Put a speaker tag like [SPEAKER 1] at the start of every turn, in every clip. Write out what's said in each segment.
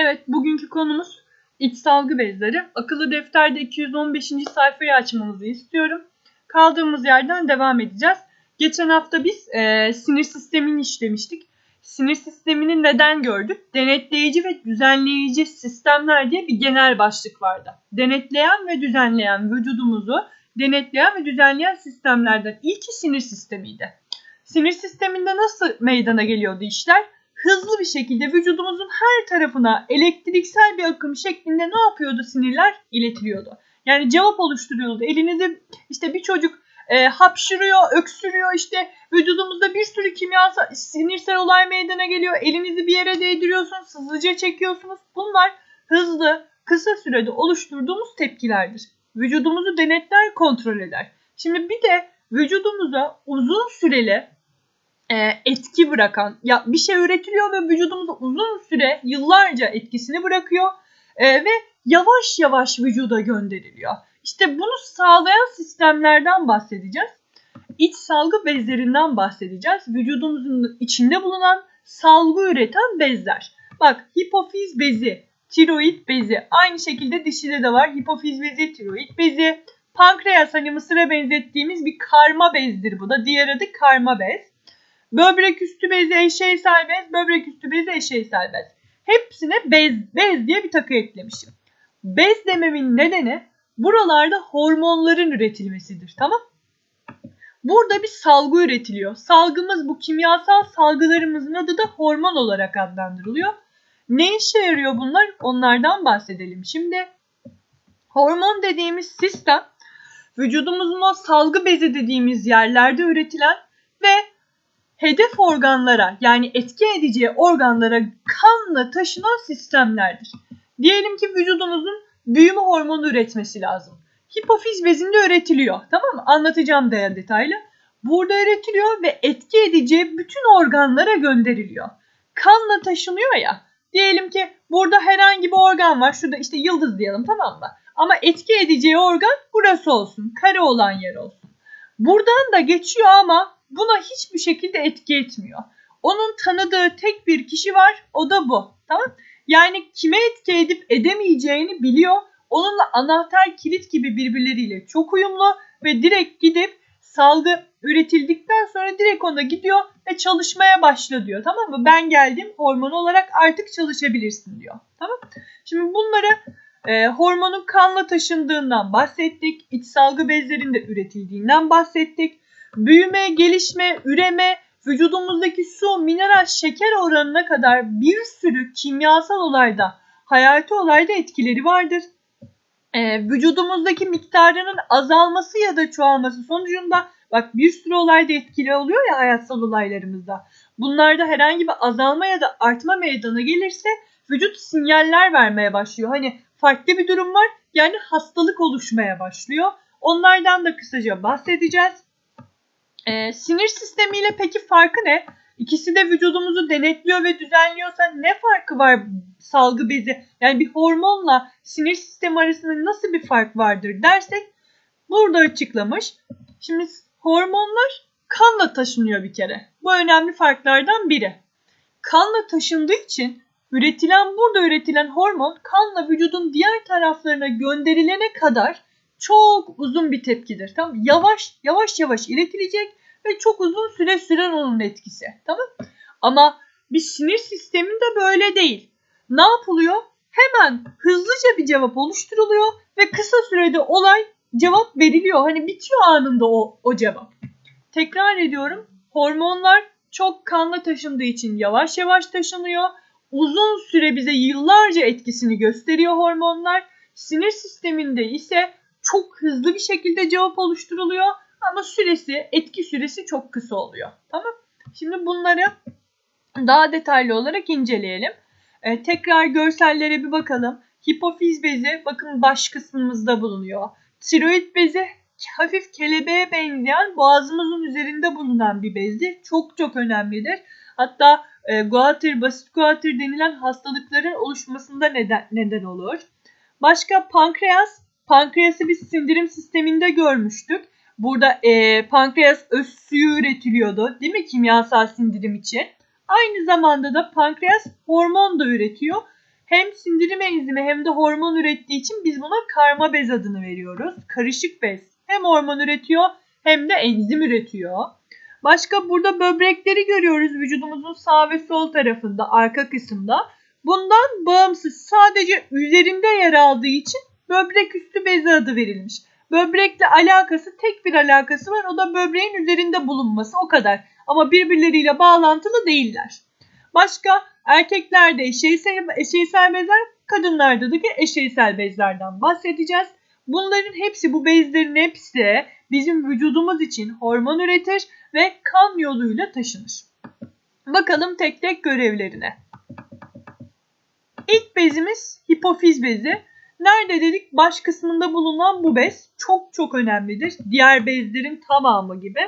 [SPEAKER 1] Evet, bugünkü konumuz iç salgı bezleri. Akıllı defterde 215. sayfayı açmamızı istiyorum. Kaldığımız yerden devam edeceğiz. Geçen hafta biz e, sinir sistemini işlemiştik. Sinir sistemini neden gördük? Denetleyici ve düzenleyici sistemler diye bir genel başlık vardı. Denetleyen ve düzenleyen vücudumuzu denetleyen ve düzenleyen sistemlerden ilki sinir sistemiydi. Sinir sisteminde nasıl meydana geliyordu işler? Hızlı bir şekilde vücudumuzun her tarafına elektriksel bir akım şeklinde ne yapıyordu sinirler? İletiliyordu. Yani cevap oluşturuyordu. Elinizi işte bir çocuk e, hapşırıyor, öksürüyor işte vücudumuzda bir sürü kimyasal sinirsel olay meydana geliyor. Elinizi bir yere değdiriyorsunuz, hızlıca çekiyorsunuz. Bunlar hızlı, kısa sürede oluşturduğumuz tepkilerdir. Vücudumuzu denetler, kontrol eder. Şimdi bir de vücudumuza uzun süreli e, etki bırakan ya bir şey üretiliyor ve vücudumuzda uzun süre yıllarca etkisini bırakıyor e, ve yavaş yavaş vücuda gönderiliyor. İşte bunu sağlayan sistemlerden bahsedeceğiz. İç salgı bezlerinden bahsedeceğiz. Vücudumuzun içinde bulunan salgı üreten bezler. Bak hipofiz bezi, tiroid bezi. Aynı şekilde dişide de var hipofiz bezi, tiroid bezi. Pankreas hani mısıra benzettiğimiz bir karma bezdir bu da. Diğer adı karma bez. Böbrek üstü bezi eşeysel bez, böbrek üstü bezi eşeysel bez. Hepsine bez, bez diye bir takı eklemişim. Bez dememin nedeni buralarda hormonların üretilmesidir. Tamam? Burada bir salgı üretiliyor. Salgımız bu kimyasal salgılarımızın adı da hormon olarak adlandırılıyor. Ne işe yarıyor bunlar? Onlardan bahsedelim. Şimdi hormon dediğimiz sistem vücudumuzun o salgı bezi dediğimiz yerlerde üretilen ve hedef organlara yani etki edeceği organlara kanla taşınan sistemlerdir. Diyelim ki vücudumuzun büyüme hormonu üretmesi lazım. Hipofiz bezinde üretiliyor. Tamam mı? Anlatacağım değer detaylı. Burada üretiliyor ve etki edeceği bütün organlara gönderiliyor. Kanla taşınıyor ya. Diyelim ki burada herhangi bir organ var. Şurada işte yıldız diyelim tamam mı? Ama etki edeceği organ burası olsun. Kare olan yer olsun. Buradan da geçiyor ama buna hiçbir şekilde etki etmiyor. Onun tanıdığı tek bir kişi var o da bu. Tamam Yani kime etki edip edemeyeceğini biliyor. Onunla anahtar kilit gibi birbirleriyle çok uyumlu ve direkt gidip salgı üretildikten sonra direkt ona gidiyor ve çalışmaya başla diyor. Tamam mı? Ben geldim hormon olarak artık çalışabilirsin diyor. Tamam Şimdi bunları e, hormonun kanla taşındığından bahsettik. İç salgı bezlerinde üretildiğinden bahsettik büyüme, gelişme, üreme, vücudumuzdaki su, mineral, şeker oranına kadar bir sürü kimyasal olayda, hayati olayda etkileri vardır. Ee, vücudumuzdaki miktarının azalması ya da çoğalması sonucunda bak bir sürü olayda etkili oluyor ya hayatsal olaylarımızda. Bunlarda herhangi bir azalma ya da artma meydana gelirse vücut sinyaller vermeye başlıyor. Hani farklı bir durum var yani hastalık oluşmaya başlıyor. Onlardan da kısaca bahsedeceğiz. Ee, sinir sistemiyle peki farkı ne? İkisi de vücudumuzu denetliyor ve düzenliyorsa ne farkı var salgı bezi? Yani bir hormonla sinir sistemi arasında nasıl bir fark vardır dersek burada açıklamış. Şimdi hormonlar kanla taşınıyor bir kere. Bu önemli farklardan biri. Kanla taşındığı için üretilen burada üretilen hormon kanla vücudun diğer taraflarına gönderilene kadar çok uzun bir tepkidir. Tamam Yavaş yavaş yavaş iletilecek ve çok uzun süre süren onun etkisi. Tamam Ama bir sinir sisteminde böyle değil. Ne yapılıyor? Hemen hızlıca bir cevap oluşturuluyor ve kısa sürede olay cevap veriliyor. Hani bitiyor anında o, o cevap. Tekrar ediyorum. Hormonlar çok kanla taşındığı için yavaş yavaş taşınıyor. Uzun süre bize yıllarca etkisini gösteriyor hormonlar. Sinir sisteminde ise çok hızlı bir şekilde cevap oluşturuluyor ama süresi, etki süresi çok kısa oluyor. Tamam? Şimdi bunları daha detaylı olarak inceleyelim. Ee, tekrar görsellere bir bakalım. Hipofiz bezi bakın baş kısmımızda bulunuyor. Tiroid bezi hafif kelebeğe benzeyen boğazımızın üzerinde bulunan bir bezdir. Çok çok önemlidir. Hatta e, guatr, basit guatr denilen hastalıkların oluşmasında neden, neden olur. Başka pankreas Pankreası biz sindirim sisteminde görmüştük. Burada e, pankreas öz üretiliyordu değil mi kimyasal sindirim için. Aynı zamanda da pankreas hormon da üretiyor. Hem sindirim enzimi hem de hormon ürettiği için biz buna karma bez adını veriyoruz. Karışık bez. Hem hormon üretiyor hem de enzim üretiyor. Başka burada böbrekleri görüyoruz vücudumuzun sağ ve sol tarafında, arka kısımda. Bundan bağımsız sadece üzerinde yer aldığı için böbrek üstü bezi adı verilmiş. Böbrekle alakası tek bir alakası var o da böbreğin üzerinde bulunması o kadar. Ama birbirleriyle bağlantılı değiller. Başka erkeklerde eşeysel, eşeysel bezler, kadınlarda da eşeysel bezlerden bahsedeceğiz. Bunların hepsi bu bezlerin hepsi bizim vücudumuz için hormon üretir ve kan yoluyla taşınır. Bakalım tek tek görevlerine. İlk bezimiz hipofiz bezi. Nerede dedik? Baş kısmında bulunan bu bez çok çok önemlidir. Diğer bezlerin tamamı gibi.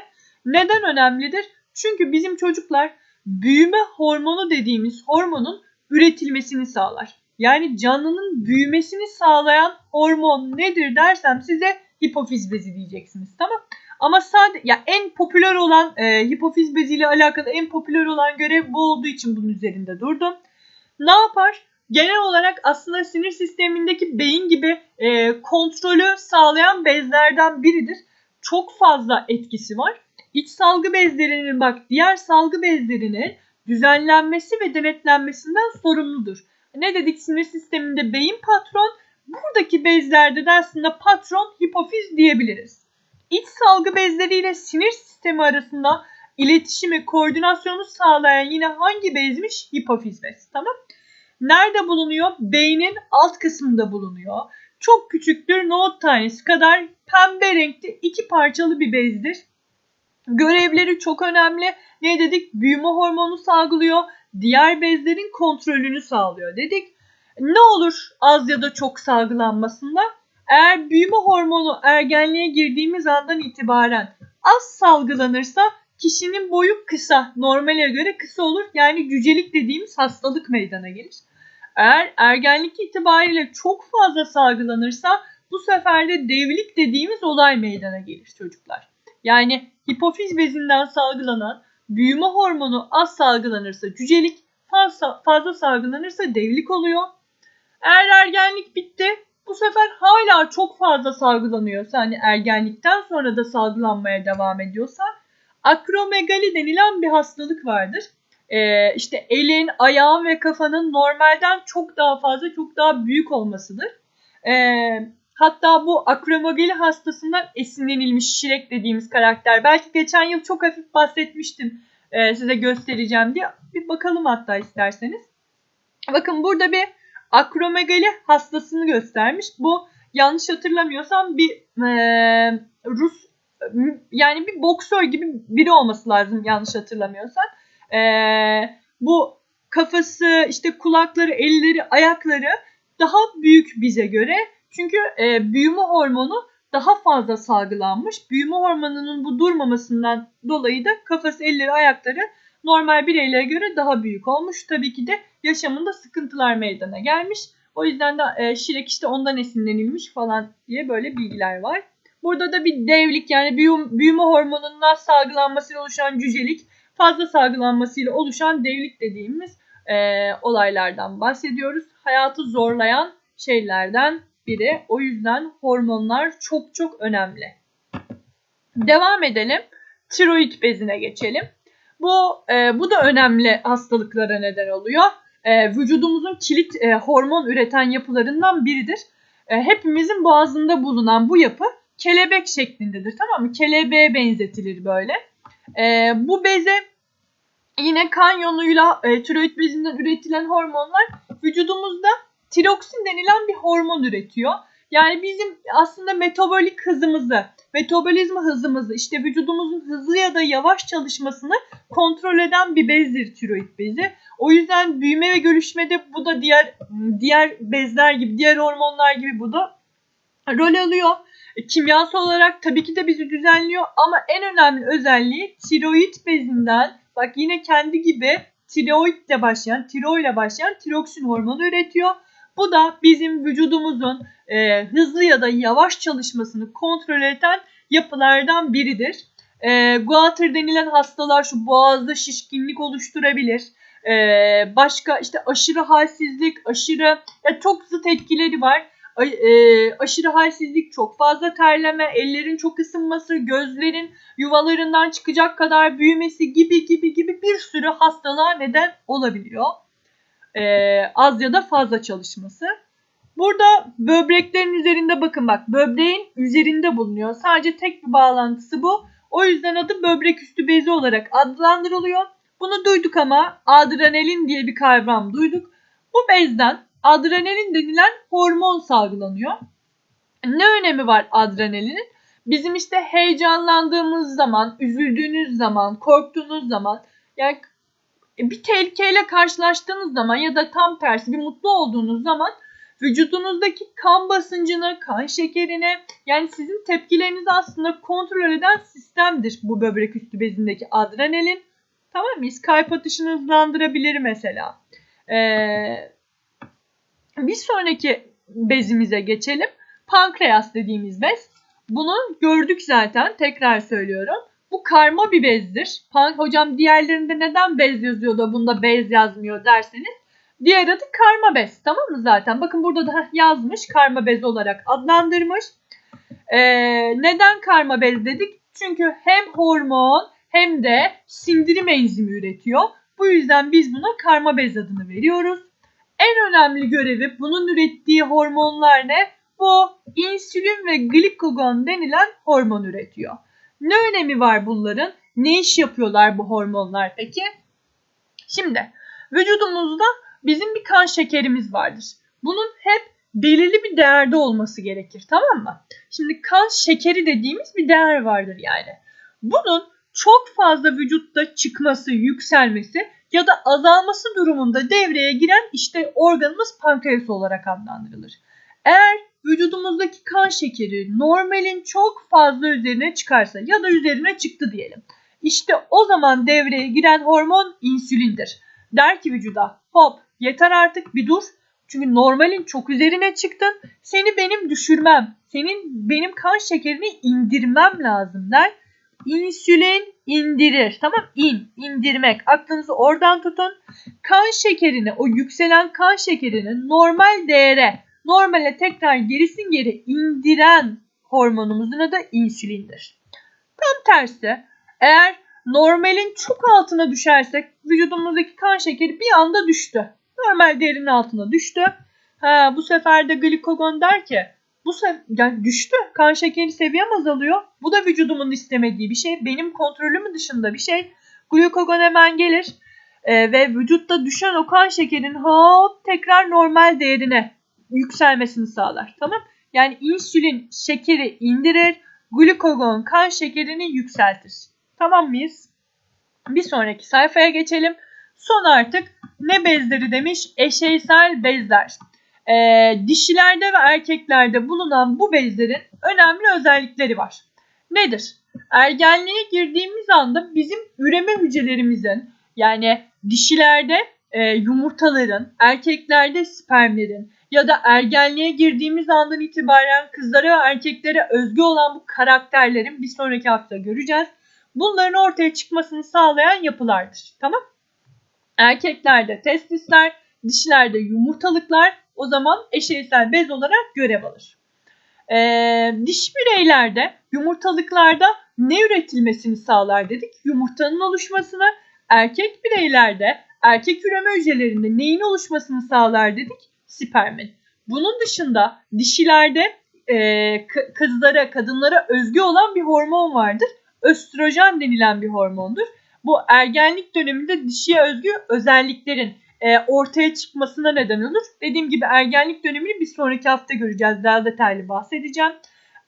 [SPEAKER 1] Neden önemlidir? Çünkü bizim çocuklar büyüme hormonu dediğimiz hormonun üretilmesini sağlar. Yani canlının büyümesini sağlayan hormon nedir dersem size hipofiz bezi diyeceksiniz tamam. Ama sadece ya en popüler olan e, hipofiz beziyle alakalı en popüler olan görev bu olduğu için bunun üzerinde durdum. Ne yapar? Genel olarak aslında sinir sistemindeki beyin gibi e, kontrolü sağlayan bezlerden biridir. Çok fazla etkisi var. İç salgı bezlerinin bak diğer salgı bezlerinin düzenlenmesi ve denetlenmesinden sorumludur. Ne dedik sinir sisteminde beyin patron, buradaki bezlerde de aslında patron hipofiz diyebiliriz. İç salgı bezleriyle sinir sistemi arasında iletişimi, koordinasyonu sağlayan yine hangi bezmiş? Hipofiz bez. Tamam. Nerede bulunuyor? Beynin alt kısmında bulunuyor. Çok küçüktür, nohut tanesi kadar pembe renkli iki parçalı bir bezdir. Görevleri çok önemli. Ne dedik? Büyüme hormonu salgılıyor. Diğer bezlerin kontrolünü sağlıyor dedik. Ne olur az ya da çok salgılanmasında? Eğer büyüme hormonu ergenliğe girdiğimiz andan itibaren az salgılanırsa kişinin boyu kısa, normale göre kısa olur. Yani cücelik dediğimiz hastalık meydana gelir. Eğer ergenlik itibariyle çok fazla salgılanırsa bu sefer de devlik dediğimiz olay meydana gelir çocuklar. Yani hipofiz bezinden salgılanan büyüme hormonu az salgılanırsa cücelik, fazla, fazla salgılanırsa devlik oluyor. Eğer ergenlik bitti bu sefer hala çok fazla salgılanıyorsa hani ergenlikten sonra da salgılanmaya devam ediyorsa akromegali denilen bir hastalık vardır. Ee, işte elin, ayağın ve kafanın normalden çok daha fazla, çok daha büyük olmasıdır. Ee, hatta bu akromegali hastasından esinlenilmiş Şirek dediğimiz karakter. Belki geçen yıl çok hafif bahsetmiştim e, size göstereceğim diye. Bir bakalım hatta isterseniz. Bakın burada bir akromegali hastasını göstermiş. Bu yanlış hatırlamıyorsam bir e, Rus yani bir boksör gibi biri olması lazım yanlış hatırlamıyorsam. E, bu kafası, işte kulakları, elleri, ayakları daha büyük bize göre. Çünkü e, büyüme hormonu daha fazla salgılanmış. Büyüme hormonunun bu durmamasından dolayı da kafası, elleri, ayakları normal bireylere göre daha büyük olmuş. Tabii ki de yaşamında sıkıntılar meydana gelmiş. O yüzden de e, Şirek işte ondan esinlenilmiş falan diye böyle bilgiler var. Burada da bir devlik yani büyüme hormonundan salgılanmasıyla oluşan cücelik, fazla salgılanmasıyla oluşan devlik dediğimiz e, olaylardan bahsediyoruz. Hayatı zorlayan şeylerden biri. O yüzden hormonlar çok çok önemli. Devam edelim. Tiroid bezine geçelim. Bu e, bu da önemli hastalıklara neden oluyor. E, vücudumuzun kilit e, hormon üreten yapılarından biridir. E, hepimizin boğazında bulunan bu yapı kelebek şeklindedir. Tamam mı? Kelebeğe benzetilir böyle. E, bu beze yine kan yoluyla e, tiroid bezinden üretilen hormonlar vücudumuzda tiroksin denilen bir hormon üretiyor. Yani bizim aslında metabolik hızımızı, metabolizma hızımızı, işte vücudumuzun hızlı ya da yavaş çalışmasını kontrol eden bir bezdir tiroid bezi. O yüzden büyüme ve görüşmede bu da diğer diğer bezler gibi, diğer hormonlar gibi bu da rol alıyor. E, kimyasal olarak tabii ki de bizi düzenliyor ama en önemli özelliği tiroid bezinden bak yine kendi gibi tiroid ile başlayan, tiro ile başlayan tiroksin hormonu üretiyor. Bu da bizim vücudumuzun e, hızlı ya da yavaş çalışmasını kontrol eden yapılardan biridir. E, Goiter denilen hastalar şu boğazda şişkinlik oluşturabilir. Ee, başka işte aşırı halsizlik, aşırı ya çok zıt etkileri var. E, aşırı halsizlik, çok fazla terleme, ellerin çok ısınması, gözlerin yuvalarından çıkacak kadar büyümesi gibi gibi gibi bir sürü hastalığa neden olabiliyor. Ee, az ya da fazla çalışması. Burada böbreklerin üzerinde bakın bak böbreğin üzerinde bulunuyor. Sadece tek bir bağlantısı bu. O yüzden adı böbrek üstü bezi olarak adlandırılıyor. Bunu duyduk ama adrenalin diye bir kavram duyduk. Bu bezden adrenalin denilen hormon salgılanıyor. Ne önemi var adrenalinin? Bizim işte heyecanlandığımız zaman, üzüldüğünüz zaman, korktuğunuz zaman yani bir tehlikeyle karşılaştığınız zaman ya da tam tersi bir mutlu olduğunuz zaman vücudunuzdaki kan basıncını, kan şekerini yani sizin tepkilerinizi aslında kontrol eden sistemdir bu böbrek üstü bezindeki adrenalin. Tamam mıyız? Kalp atışını hızlandırabilir mesela. Ee, bir sonraki bezimize geçelim. Pankreas dediğimiz bez. Bunu gördük zaten. Tekrar söylüyorum. Bu karma bir bezdir. Pan hocam diğerlerinde neden bez yazıyor da bunda bez yazmıyor derseniz. Diğer adı karma bez. Tamam mı zaten? Bakın burada da yazmış. Karma bez olarak adlandırmış. Ee, neden karma bez dedik? Çünkü hem hormon hem de sindirim enzimi üretiyor. Bu yüzden biz buna karma bez adını veriyoruz. En önemli görevi bunun ürettiği hormonlar ne? Bu insülin ve glikogon denilen hormon üretiyor. Ne önemi var bunların? Ne iş yapıyorlar bu hormonlar peki? Şimdi vücudumuzda bizim bir kan şekerimiz vardır. Bunun hep belirli bir değerde olması gerekir tamam mı? Şimdi kan şekeri dediğimiz bir değer vardır yani. Bunun çok fazla vücutta çıkması, yükselmesi ya da azalması durumunda devreye giren işte organımız pankreas olarak adlandırılır. Eğer vücudumuzdaki kan şekeri normalin çok fazla üzerine çıkarsa ya da üzerine çıktı diyelim. İşte o zaman devreye giren hormon insülindir. Der ki vücuda hop yeter artık bir dur. Çünkü normalin çok üzerine çıktın. Seni benim düşürmem, senin benim kan şekerini indirmem lazım der. İnsülin indirir. Tamam in, indirmek. Aklınızı oradan tutun. Kan şekerini, o yükselen kan şekerini normal değere, normale tekrar gerisin geri indiren hormonumuzun adı insülindir. Tam tersi eğer normalin çok altına düşersek vücudumuzdaki kan şekeri bir anda düştü. Normal değerinin altına düştü. Ha, bu sefer de glikogon der ki bu yani düştü. Kan şekeri seviyem azalıyor. Bu da vücudumun istemediği bir şey. Benim kontrolümün dışında bir şey. Glukagon hemen gelir e, ve vücutta düşen o kan şekerin hop tekrar normal değerine yükselmesini sağlar. Tamam? Yani insülin şekeri indirir, glukagon kan şekerini yükseltir. Tamam mıyız? Bir sonraki sayfaya geçelim. Son artık ne bezleri demiş? Eşeysel bezler. Ee, dişilerde ve erkeklerde bulunan bu bezlerin önemli özellikleri var. Nedir? Ergenliğe girdiğimiz anda bizim üreme hücrelerimizin yani dişilerde e, yumurtaların, erkeklerde spermlerin ya da ergenliğe girdiğimiz andan itibaren kızlara ve erkeklere özgü olan bu karakterlerin bir sonraki hafta göreceğiz. Bunların ortaya çıkmasını sağlayan yapılardır. Tamam? Erkeklerde testisler, dişilerde yumurtalıklar o zaman eşeysel bez olarak görev alır. Ee, diş bireylerde yumurtalıklarda ne üretilmesini sağlar dedik? Yumurtanın oluşmasını. Erkek bireylerde erkek üreme hücrelerinde neyin oluşmasını sağlar dedik? Spermin. Bunun dışında dişilerde e, kızlara, kadınlara özgü olan bir hormon vardır. Östrojen denilen bir hormondur. Bu ergenlik döneminde dişiye özgü özelliklerin e, ortaya çıkmasına neden olur. Dediğim gibi ergenlik dönemini bir sonraki hafta göreceğiz. Daha detaylı bahsedeceğim.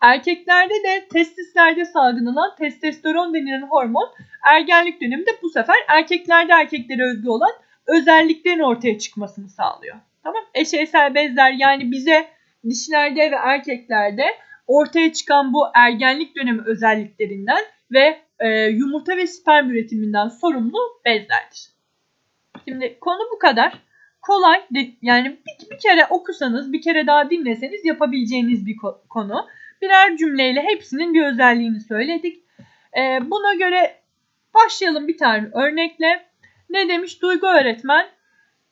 [SPEAKER 1] Erkeklerde de testislerde salgılanan testosteron denilen hormon ergenlik döneminde bu sefer erkeklerde erkeklere özgü olan özelliklerin ortaya çıkmasını sağlıyor. Tamam? Eşeysel bezler yani bize dişilerde ve erkeklerde ortaya çıkan bu ergenlik dönemi özelliklerinden ve e, yumurta ve sperm üretiminden sorumlu bezlerdir. Şimdi konu bu kadar. Kolay yani bir, bir kere okusanız bir kere daha dinleseniz yapabileceğiniz bir konu. Birer cümleyle hepsinin bir özelliğini söyledik. Ee, buna göre başlayalım bir tane örnekle. Ne demiş Duygu öğretmen?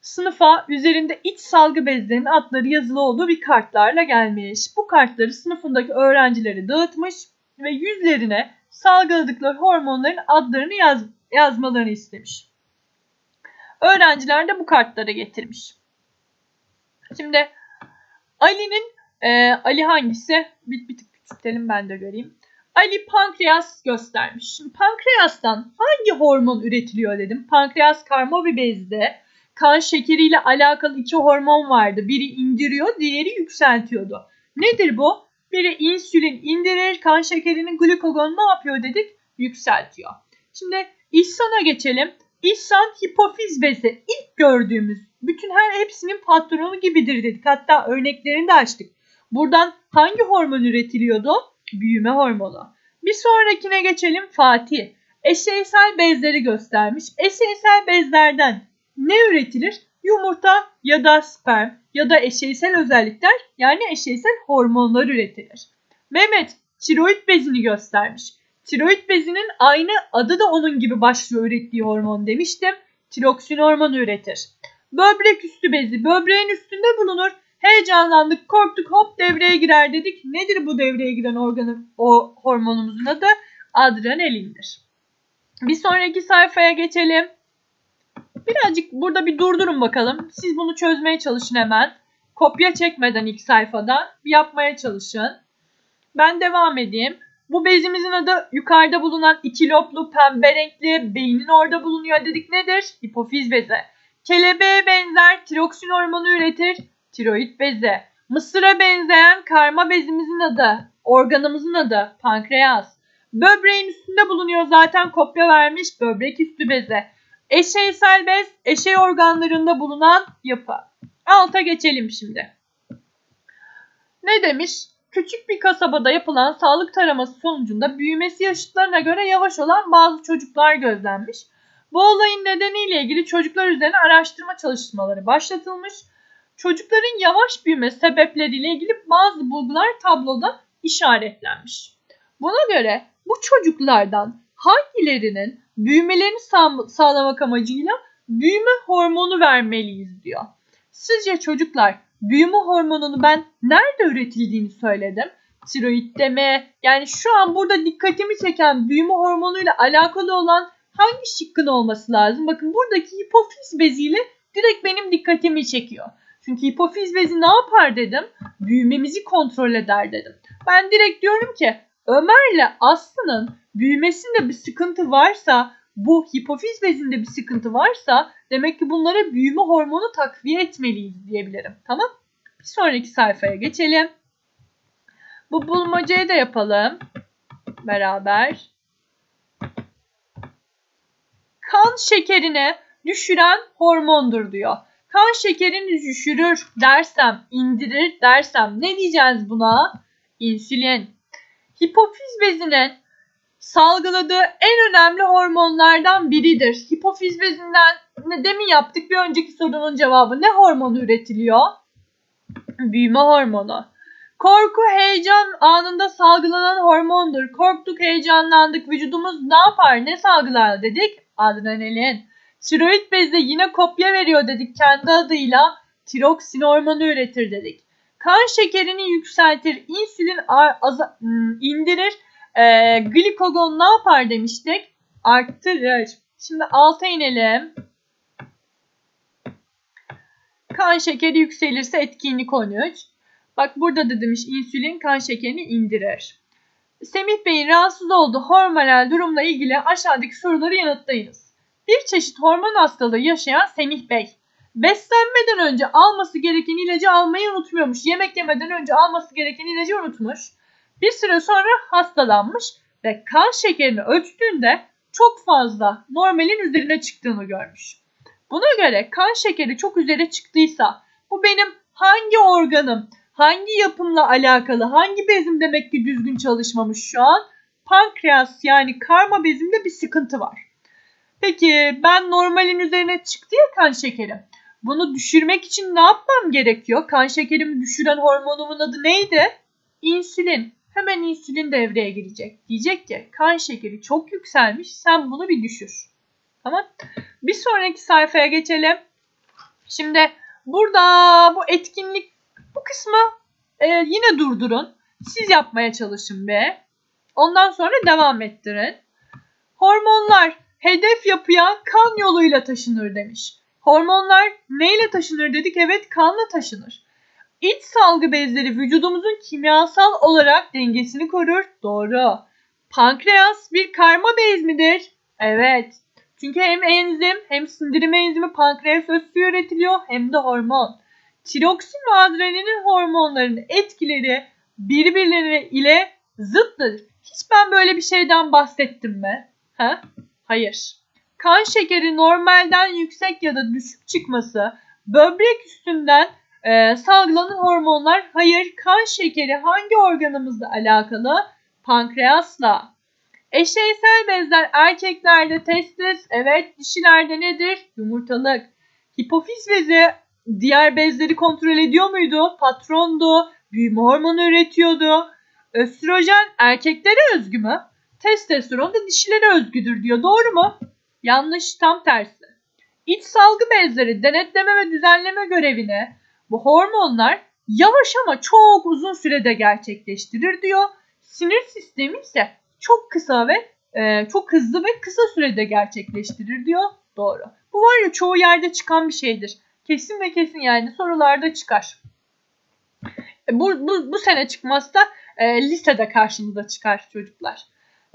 [SPEAKER 1] Sınıfa üzerinde iç salgı bezlerinin adları yazılı olduğu bir kartlarla gelmiş. Bu kartları sınıfındaki öğrencilere dağıtmış ve yüzlerine salgıladıkları hormonların adlarını yaz, yazmalarını istemiş. Öğrenciler de bu kartları getirmiş. Şimdi Ali'nin e, Ali hangisi? Bir, bir tık küçültelim ben de göreyim. Ali pankreas göstermiş. Şimdi pankreastan hangi hormon üretiliyor dedim. Pankreas karma bir bezde kan şekeriyle alakalı iki hormon vardı. Biri indiriyor, diğeri yükseltiyordu. Nedir bu? Biri insülin indirir, kan şekerinin glukagon ne yapıyor dedik? Yükseltiyor. Şimdi İhsan'a geçelim. İhsan hipofiz bezi ilk gördüğümüz bütün her hepsinin patronu gibidir dedik. Hatta örneklerini de açtık. Buradan hangi hormon üretiliyordu? Büyüme hormonu. Bir sonrakine geçelim Fatih. Eşeysel bezleri göstermiş. Eşeysel bezlerden ne üretilir? Yumurta ya da sperm ya da eşeysel özellikler yani eşeysel hormonlar üretilir. Mehmet tiroid bezini göstermiş. Tiroid bezinin aynı adı da onun gibi başlıyor ürettiği hormon demiştim. Tiroksin hormonu üretir. Böbrek üstü bezi böbreğin üstünde bulunur. Heyecanlandık, korktuk, hop devreye girer dedik. Nedir bu devreye giren organın o hormonumuzun adı? Adrenalindir. Bir sonraki sayfaya geçelim. Birazcık burada bir durdurun bakalım. Siz bunu çözmeye çalışın hemen. Kopya çekmeden ilk sayfadan bir yapmaya çalışın. Ben devam edeyim. Bu bezimizin adı yukarıda bulunan iki loblu pembe renkli beynin orada bulunuyor dedik nedir? Hipofiz bezi. Kelebeğe benzer tiroksin hormonu üretir. Tiroid bezi. Mısıra benzeyen karma bezimizin adı, organımızın adı pankreas. Böbreğin üstünde bulunuyor zaten kopya vermiş böbrek üstü bezi. Eşeysel bez, eşey organlarında bulunan yapı. Alta geçelim şimdi. Ne demiş? Küçük bir kasabada yapılan sağlık taraması sonucunda büyümesi yaşıtlarına göre yavaş olan bazı çocuklar gözlenmiş. Bu olayın nedeniyle ilgili çocuklar üzerine araştırma çalışmaları başlatılmış. Çocukların yavaş büyüme sebepleriyle ilgili bazı bulgular tabloda işaretlenmiş. Buna göre bu çocuklardan hangilerinin büyümelerini sağ sağlamak amacıyla büyüme hormonu vermeliyiz diyor. Sizce çocuklar büyüme hormonunu ben nerede üretildiğini söyledim. Tiroidde mi? Yani şu an burada dikkatimi çeken büyüme hormonuyla alakalı olan hangi şıkkın olması lazım? Bakın buradaki hipofiz beziyle direkt benim dikkatimi çekiyor. Çünkü hipofiz bezi ne yapar dedim? Büyümemizi kontrol eder dedim. Ben direkt diyorum ki Ömer'le Aslı'nın büyümesinde bir sıkıntı varsa bu hipofiz bezinde bir sıkıntı varsa demek ki bunlara büyüme hormonu takviye etmeliyiz diyebilirim. Tamam? Bir sonraki sayfaya geçelim. Bu bulmacayı da yapalım. Beraber. Kan şekerini düşüren hormondur diyor. Kan şekerini düşürür dersem, indirir dersem ne diyeceğiz buna? İnsülin. Hipofiz bezinin salgıladığı en önemli hormonlardan biridir. Hipofiz bezinden ne demin yaptık bir önceki sorunun cevabı ne hormonu üretiliyor? Büyüme hormonu. Korku, heyecan anında salgılanan hormondur. Korktuk, heyecanlandık. Vücudumuz ne yapar, ne salgılar dedik? Adrenalin. Tiroid bezde yine kopya veriyor dedik kendi adıyla. Tiroksin hormonu üretir dedik. Kan şekerini yükseltir, insülin hmm, indirir e, glikogon ne yapar demiştik? Arttırır. Şimdi alta inelim. Kan şekeri yükselirse etkinlik 13. Bak burada da demiş insülin kan şekerini indirir. Semih Bey'in rahatsız olduğu hormonal durumla ilgili aşağıdaki soruları yanıtlayınız. Bir çeşit hormon hastalığı yaşayan Semih Bey. Beslenmeden önce alması gereken ilacı almayı unutmuyormuş. Yemek yemeden önce alması gereken ilacı unutmuş. Bir süre sonra hastalanmış ve kan şekerini ölçtüğünde çok fazla normalin üzerine çıktığını görmüş. Buna göre kan şekeri çok üzere çıktıysa bu benim hangi organım, hangi yapımla alakalı, hangi bezim demek ki düzgün çalışmamış şu an? Pankreas yani karma bezimde bir sıkıntı var. Peki ben normalin üzerine çıktı ya kan şekerim. Bunu düşürmek için ne yapmam gerekiyor? Kan şekerimi düşüren hormonumun adı neydi? İnsülin hemen insülin devreye girecek. Diyecek ki kan şekeri çok yükselmiş sen bunu bir düşür. Tamam. Bir sonraki sayfaya geçelim. Şimdi burada bu etkinlik bu kısmı e, yine durdurun. Siz yapmaya çalışın be. Ondan sonra devam ettirin. Hormonlar hedef yapıya kan yoluyla taşınır demiş. Hormonlar neyle taşınır dedik? Evet kanla taşınır. İç salgı bezleri vücudumuzun kimyasal olarak dengesini korur. Doğru. Pankreas bir karma bez midir? Evet. Çünkü hem enzim hem sindirim enzimi pankreas öz üretiliyor hem de hormon. Tiroksin ve adrenalin hormonlarının etkileri birbirleri ile zıttır. Hiç ben böyle bir şeyden bahsettim mi? Ha? Hayır. Kan şekeri normalden yüksek ya da düşük çıkması, böbrek üstünden e, salgılanan hormonlar, hayır kan şekeri hangi organımızla alakalı? Pankreasla. Eşeysel bezler erkeklerde testis, evet dişilerde nedir? Yumurtalık. Hipofiz bezi diğer bezleri kontrol ediyor muydu? Patrondu, büyüme hormonu üretiyordu. Östrojen erkeklere özgü mü? Testosteron da dişilere özgüdür diyor. Doğru mu? Yanlış, tam tersi. İç salgı bezleri denetleme ve düzenleme görevini bu hormonlar yavaş ama çok uzun sürede gerçekleştirir diyor. Sinir sistemi ise çok kısa ve e, çok hızlı ve kısa sürede gerçekleştirir diyor. Doğru. Bu var ya çoğu yerde çıkan bir şeydir. Kesin ve kesin yani sorularda çıkar. E, bu, bu, bu sene çıkmazsa e, lisede karşımıza çıkar çocuklar.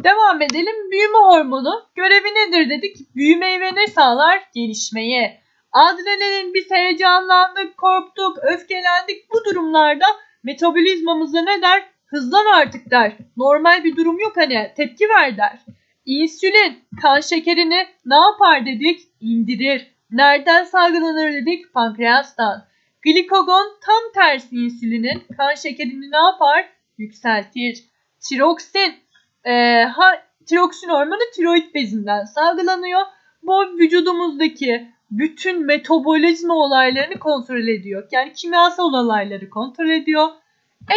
[SPEAKER 1] Devam edelim. Büyüme hormonu görevi nedir dedik. Büyümeyi ve ne sağlar? Gelişmeyi. Adrenalin biz heyecanlandık, korktuk, öfkelendik. Bu durumlarda metabolizmamızda ne der? Hızlan artık der. Normal bir durum yok hani tepki ver der. İnsülin kan şekerini ne yapar dedik? İndirir. Nereden salgılanır dedik? Pankreastan. Glikogon tam tersi insülinin kan şekerini ne yapar? Yükseltir. Tiroksin. Ee, ha, tiroksin hormonu tiroid bezinden salgılanıyor. Bu vücudumuzdaki bütün metabolizma olaylarını kontrol ediyor. Yani kimyasal olayları kontrol ediyor.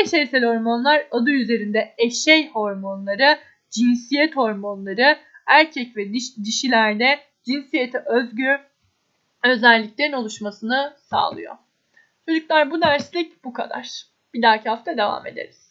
[SPEAKER 1] Eşeysel hormonlar adı üzerinde eşey hormonları, cinsiyet hormonları erkek ve diş, dişilerde cinsiyete özgü özelliklerin oluşmasını sağlıyor. Çocuklar bu derslik bu kadar. Bir dahaki hafta devam ederiz.